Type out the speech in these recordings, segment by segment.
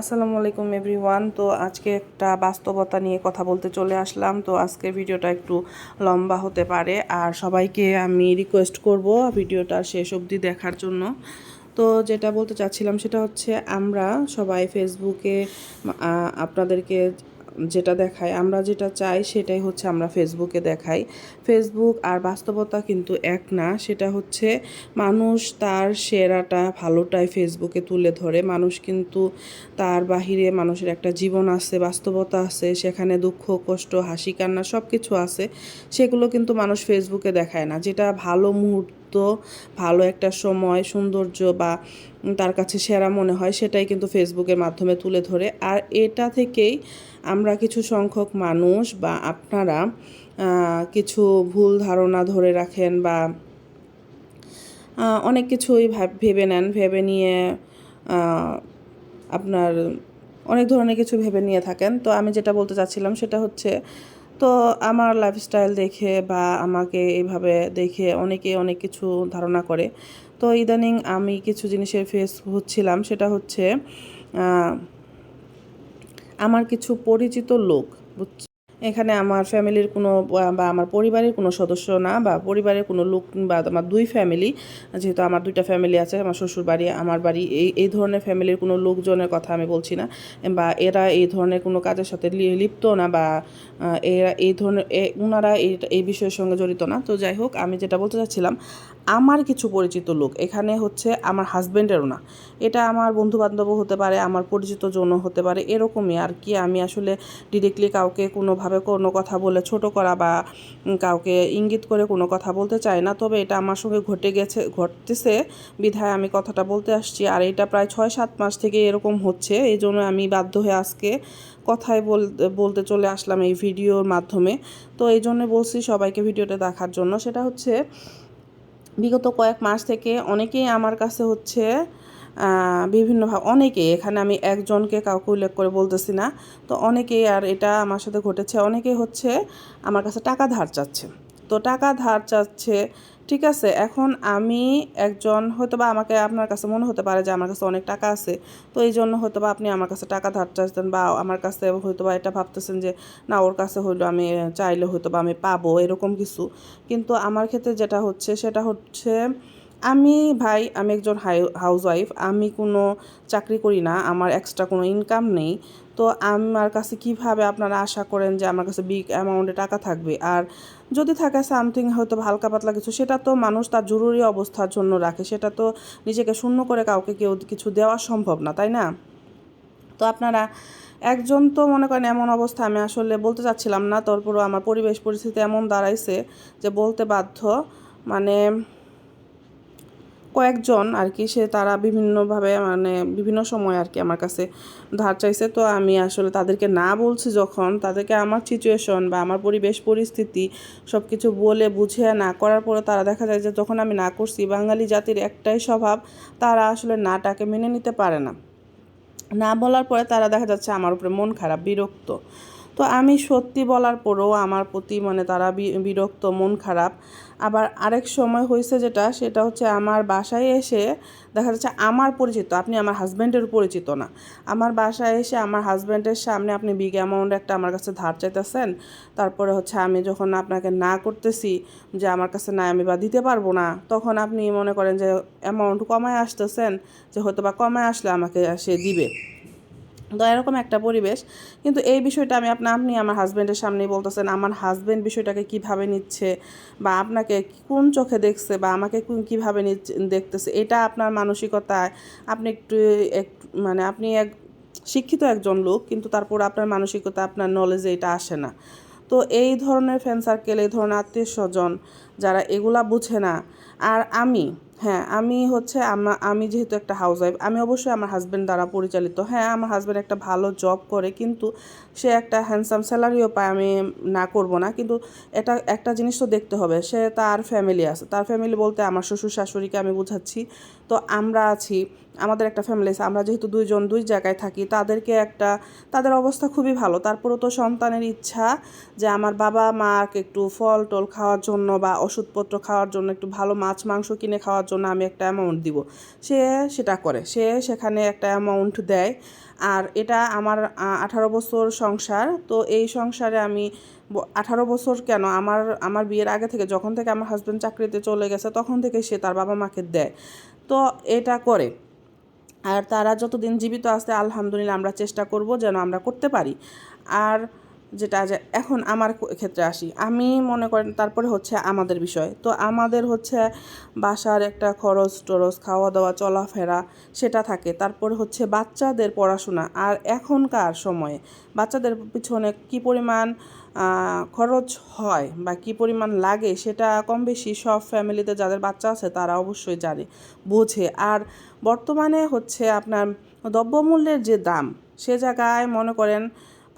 আসসালামু আলাইকুম এভরিওয়ান। তো আজকে একটা বাস্তবতা নিয়ে কথা বলতে চলে আসলাম। তো আজকে ভিডিওটা একটু লম্বা হতে পারে। আর সবাইকে আমি রিকোয়েস্ট করব ভিডিওটা শেষ অবধি দেখার জন্য। তো যেটা বলতে চাচ্ছিলাম সেটা হচ্ছে, আমরা সবাই ফেসবুকে আপনাদেরকে যেটা দেখাই আমরা যেটা চাই সেটাই হচ্ছে আমরা ফেসবুকে দেখাই। ফেসবুক আর বাস্তবতা কিন্তু এক না, সেটা হচ্ছে মানুষ তার সেরাটা, ভালোটাই ফেসবুকে তুলে ধরে। মানুষ কিন্তু তার বাহিরে মানুষের একটা জীবন আছে, বাস্তবতা আছে, সেখানে দুঃখ, কষ্ট, হাসি, কান্না সব কিছু আছে। সেগুলো কিন্তু মানুষ ফেসবুকে দেখায় না। যেটা ভালো মুহূর্ত ভালো একটা সময়, সৌন্দর্য বা তার কাছে সেরা মনে হয় সেটাই কিন্তু ফেসবুকের মাধ্যমে তুলে ধরে। আর এটা থেকেই আমরা কিছু সংখ্যক মানুষ বা আপনারা কিছু ভুল ধারণা ধরে রাখেন বা অনেক কিছুই ভাব- নেন। ভেবে নিয়ে আপনার অনেক ধরনের কিছু ভেবে নিয়ে থাকেন। তো আমি যেটা বলতে চাচ্ছিলাম সেটা হচ্ছে তো আমার লাইফস্টাইল দেখে বা আমাকে এইভাবে দেখে অনেকে অনেক কিছু ধারণা করে। তো ইদানিং আমি কিছু জিনিসের ফেস হচ্ছিলাম, সেটা হচ্ছে আমার কিছু পরিচিত লোক এখানে আমার ফ্যামিলির কোনো, বা- আমার পরিবারের কোনো সদস্য না, বা পরিবারের কোনো লোক, বা আমার দুই ফ্যামিলি, যেহেতু আমার দুইটা ফ্যামিলি আছে, আমার শ্বশুর বাড়ি, আমার বাড়ি, এই এই ধরনের ফ্যামিলির কোনো লোকজনের কথা আমি বলছি না। বা এরা এই ধরনের কোনো কাজের সাথে লিপ্ত না, বা এরা এই ধরনের ওনারা এই এই বিষয়ের সঙ্গে জড়িত না। তো যাই হোক, আমি যেটা বলতে চাচ্ছিলাম, আমার কিছু পরিচিত লোক, এখানে হচ্ছে আমার হাজব্যান্ডেরও না। এটা আমার বন্ধু বান্ধবও হতে পারে, আমার পরিচিত জন হতে পারে, এরকমই আর কি। আমি আসলে ডিরেক্টলি কাউকে কোনোভাবে কোনো কথা বলে ছোট করা বা কাউকে ইঙ্গিত করে কোনো কথা বলতে চাই না। তবে এটা আমার সঙ্গে ঘটে গেছে, ঘটতেছে। বিধায় আমি কথাটা বলতে আসছি। আর এটা প্রায় ছয় সাত মাস থেকে এরকম হচ্ছে। এই জন্য আমি বাধ্য হয়ে আজকে কথাই বল, বলতে চলে আসলাম এই ভিডিওর মাধ্যমে। তো এই জন্য বলছি সবাইকে ভিডিওটা দেখার জন্য। সেটা হচ্ছে, বিগত কয়েক মাস থেকে অনেকেই আমার কাছে হচ্ছে বিভিন্নভাবে অনেকেই এখানে আমি একজনকে কাউকে উল্লেখ করে বলতেছি না, তো অনেকেই আর এটা আমার সাথে ঘটেছে। অনেকেই হচ্ছে আমার কাছে টাকা ধার চাচ্ছে। তো টাকা ধার চাচ্ছে, ঠিক আছে, এখন আমি একজন হয়তো বা আমাকে আপনার কাছে মনে হতে পারে যে আমার কাছে অনেক টাকা আছে, তো এই জন্য হয়তো বা আপনি আমার কাছে টাকা ধার চাচ্ছেন বা আমার কাছে হয়তো বা এটা ভাবতেছেন যে, না, ওর কাছে হইল, আমি চাইলে হয়তো বা আমি পাবো, এরকম কিছু। কিন্তু আমার ক্ষেত্রে যেটা হচ্ছে, সেটা হচ্ছে আমি ভাই, আমি একজন হাই ওয়াইফ আমি কোনো চাকরি করি না, আমার এক্সট্রা কোনো ইনকাম নেই। তো আমার কাছে কীভাবে আপনারা আশা করেন যে আমার কাছে বিগ অ্যামাউন্টে টাকা থাকবে? আর যদি থাকে সামথিং হয়তো হালকা পাতলা কিছু, সেটা তো মানুষ তার জরুরি অবস্থার জন্য রাখে, সেটা তো নিজেকে শূন্য করে কাউকে কেউ কিছু দেওয়া সম্ভব না, তাই না? তো আপনারা একজন তো মনে করেন এমন অবস্থা, আমি আসলে বলতে চাচ্ছিলাম না, তারপরও আমার পরিবেশ পরিস্থিতি এমন দাঁড়াইছে যে বলতে বাধ্য। মানে কয়েকজন আর কি, সে তারা বিভিন্নভাবে মানে বিভিন্ন সময় আর কি আমার কাছে ধার চাইছে। তো আমি আসলে তাদেরকে না বলছি যখন, তাদেরকে আমার সিচুয়েশন বা আমার পরিবেশ পরিস্থিতি সব কিছু বলে বুঝে না করার পরে তারা দেখা যায় যে যখন আমি না করছি, বাঙালি জাতির একটাই স্বভাব, তারা আসলে নাটাকে মেনে নিতে পারে না। না বলার পরে তারা দেখা যাচ্ছে আমার উপরে মন খারাপ, বিরক্ত। তো আমি সত্যি বলার পরেও আমার প্রতি মানে তারা বিরক্ত, মন খারাপ। আবার আরেক সময় হয়েছে যেটা, সেটা হচ্ছে আমার বাসায় এসে দেখা যাচ্ছে আমার পরিচিত, আপনি আমার হাজব্যান্ডের পরিচিত না। আমার বাসায় এসে আমার হাজব্যান্ডের সামনে আপনি বিগ অ্যামাউন্ট একটা আমার কাছে ধার চাইতেছেন। তারপরে হচ্ছে আমি যখন আপনাকে না করতেছি যে আমার কাছে না আমি বা দিতে পারব না, তখন আপনি মনে করেন যে অ্যামাউন্ট কমায় আসতেছেন, যে হয়তো বা কমায় আসলে আমাকে সে দিবে। তো এরকম একটা পরিবেশ। কিন্তু এই বিষয়টা আমি আপনা, আপনি আমার হাজব্যান্ডের সামনেই বলতেছেন, আমার হাজব্যান্ড বিষয়টাকে কীভাবে নিচ্ছে বা আপনাকে কোন চোখে দেখছে বা আমাকে কীভাবে নিচ্ছে দেখতেছে, এটা আপনার মানসিকতায় আপনি একটু একটু মানে আপনি এক শিক্ষিত একজন লোক, কিন্তু তারপর আপনার মানসিকতা, আপনার নলেজে এটা আসে না। তো এই ধরনের ফ্রেন্ড সার্কেল এই ধরনের আত্মীয় স্বজন যারা এগুলা বুঝে না, আর আমি হ্যাঁ আমি হচ্ছে আমা- যেহেতু একটা হাউস ওয়াইফ আমি অবশ্যই আমার হাজব্যান্ড দ্বারা পরিচালিত। হ্যাঁ আমার হাজব্যান্ড একটা ভালো জব করে, কিন্তু সে একটা হ্যান্ডসাম স্যালারিও পায়, আমি না করব না। কিন্তু এটা, একটা জিনিস তো দেখতে হবে, সে তার ফ্যামিলি আছে। তার ফ্যামিলি বলতে আমার শ্বশুর শাশুড়িকে আমি বোঝাচ্ছি। তো আমরা আছি, আমাদের একটা ফ্যামিলি আছে, আমরা যেহেতু দুইজন দুই জায়গায় থাকি, তাদেরকে একটা, তাদের অবস্থা খুবই ভালো। তারপরেও তো সন্তানের ইচ্ছা যে আমার বাবা মাকে একটু ফল টল খাওয়ার জন্য বা ওষুধপত্র খাওয়ার জন্য, একটু ভালো মাছ, মাংস কিনে খাওয়ার জন্য আমি একটা অ্যামাউন্ট দিব। সে সেটা করে, সে সেখানে একটা অ্যামাউন্ট দেয়। আর এটা আমার আঠারো বছর সংসার, তো এই সংসারে আমি আঠারো বছর কেন আমার আমার বিয়ের আগে থেকে যখন থেকে আমার হাজব্যান্ড চাকরিতে চলে গেছে, তখন থেকে সে তার বাবা মাকে দেয়। তো এটা করে। আর তারা যতদিন জীবিত আসতে আলহামদুলিল্লাহ আমরা চেষ্টা করব যেন আমরা করতে পারি। আর যেটা যে এখন আমার ক্ষেত্রে আসি, আমি মনে করেন তারপরে হচ্ছে আমাদের বিষয়। তো আমাদের হচ্ছে বাসার একটা খরচ টরচ খাওয়া দাওয়া চলাফেরা সেটা থাকে। তারপরে হচ্ছে বাচ্চাদের পড়াশোনা। আর এখনকার সময়ে বাচ্চাদের পিছনে কি পরিমাণ খরচ হয় বা কি পরিমাণ লাগে সেটা কম বেশি সব ফ্যামিলিতে যাদের বাচ্চা আছে তারা অবশ্যই জানে, বোঝে। আর বর্তমানে হচ্ছে আপনার দ্রব্যমূল্যের যে দাম, সে জায়গায় মনে করেন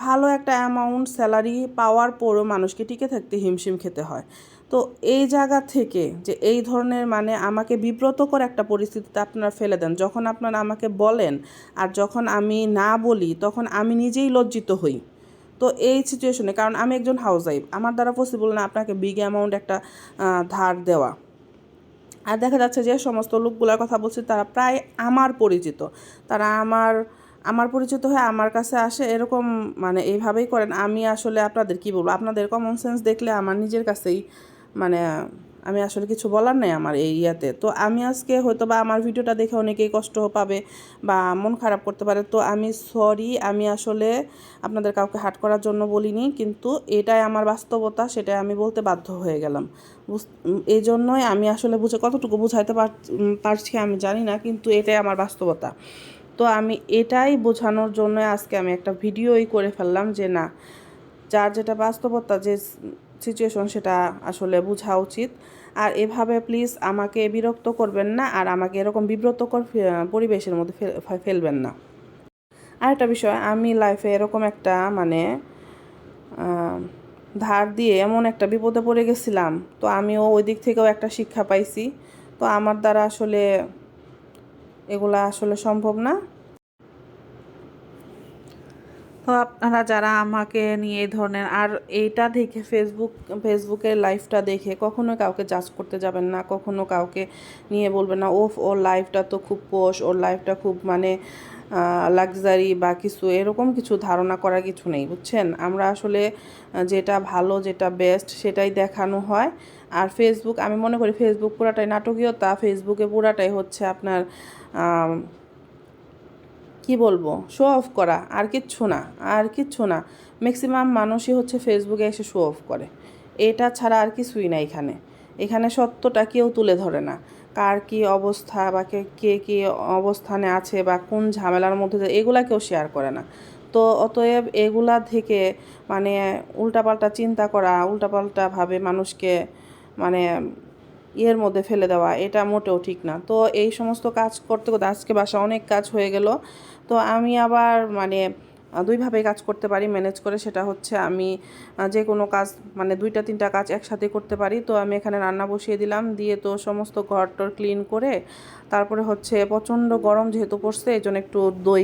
ভালো একটা অ্যামাউন্ট স্যালারি পাওয়ার পরও মানুষকে টিকে থাকতে হিমশিম খেতে হয়। তো এই জায়গা থেকে যে এই ধরনের মানে আমাকে বিব্রতকর একটা পরিস্থিতিতে আপনারা ফেলে দেন, যখন আপনারা আমাকে বলেন আর যখন আমি না বলি, তখন আমি নিজেই লজ্জিত হই। তো এই সিচুয়েশনে কারণ আমি একজন হাউস ওয়াইফ আমার দ্বারা পসিবল না আপনাকে বিগ অ্যামাউন্ট একটা ধার দেওয়া। আর দেখা যাচ্ছে যে সমস্ত লোকগুলোর কথা বলছি, তারা প্রায় আমার পরিচিত। তারা আমার আমার পরিচিত হয়ে আমার কাছে আসে, এরকম মানে এইভাবেই করেন। আমি আসলে আপনাদের কি বলব? আপনাদের কমন সেন্স দেখলে আমার নিজের কাছেই মানে আমি আসলে কিছু বলার নেই আমার এই ইয়াতে। তো আমি আজকে হয়তো বা আমার ভিডিওটা দেখে অনেকেই কষ্ট পাবে বা মন খারাপ করতে পারে। তো আমি সরি আমি আসলে আপনাদের কাউকে হাট করার জন্য বলিনি, কিন্তু এটাই আমার বাস্তবতা, সেটাই আমি বলতে বাধ্য হয়ে গেলাম। এই জন্যই আমি আসলে বুঝে, কতটুকু বুঝাইতে পারছি আমি জানি না, কিন্তু এটাই আমার বাস্তবতা। তো আমি এটাই বোঝানোর জন্য আজকে আমি একটা ভিডিওই করে ফেললাম যে না, যার যেটা বাস্তবতা, যে সিচুয়েশন সেটা আসলে বোঝা উচিত। আর এভাবে প্লিজ আমাকে বিরক্ত করবেন না আর আমাকে এরকম বিব্রতকর পরিবেশের মধ্যে ফেলবেন না। আর একটা বিষয়, আমি লাইফে এরকম একটা মানে ধার দিয়ে এমন একটা বিপদে পড়ে গেছিলাম, তো আমিও ওই দিক থেকেও একটা শিক্ষা পাইছি। তো আমার দ্বারা আসলে এগুলা আসলে সম্ভব না। আপনারা যারা আমাকে নিয়ে এই ধরনের, আর এইটা দেখে ফেসবুক ফেসবুকের লাইফটা দেখে কখনো কাউকে জাজ করতে যাবেন না, কখনো কাউকে নিয়ে বলবেন না, ওফ, ওর লাইফটা তো খুব পোষ ওর লাইফটা খুব মানে লাক্সারি বা কিছু, এরকম কিছু ধারণা করার কিছু নেই, বুঝছেন? আমরা আসলে যেটা ভালো, যেটা বেস্ট সেটাই দেখানো হয়। আর ফেসবুক আমি মনে করি ফেসবুক পুরাটাই নাটকীয়তা ফেসবুকে পুরাটাই হচ্ছে আপনার কি বলব? শো অফ করা, আর কিচ্ছু না, আর কিচ্ছু না। ম্যাক্সিমাম মানুষই হচ্ছে ফেসবুকে এসে শো অফ করে। এটা ছাড়া আর কিছুই না এখানে। এখানে সত্যটা কেউ তুলে ধরে না। কার কি অবস্থা বা কে কে কী অবস্থানে আছে বা কোন ঝামেলার মধ্যে এগুলা কেউ শেয়ার করে না। তো অতএব এগুলা থেকে মানে উল্টাপাল্টা চিন্তা করা উল্টাপাল্টাভাবে মানুষকে মানে ইয়ের মধ্যে ফেলে দেওয়া, এটা মোটেও ঠিক না। তো এই সমস্ত কাজ করতে করতে আজকে বাসা অনেক কাজ হয়ে গেল। তো আমি আবার মানে দুইভাবে কাজ করতে পারি। ম্যানেজ করে সেটা হচ্ছে আমি যে কোনো কাজ মানে দুইটা তিনটা কাজ একসাথে করতে পারি। তো আমি এখানে রান্না বসিয়ে দিলাম। দিয়ে তো সমস্ত ঘর টর ক্লিন করে, তারপরে হচ্ছে প্রচণ্ড গরম যেহেতু পড়ছে এই জন্য একটু দই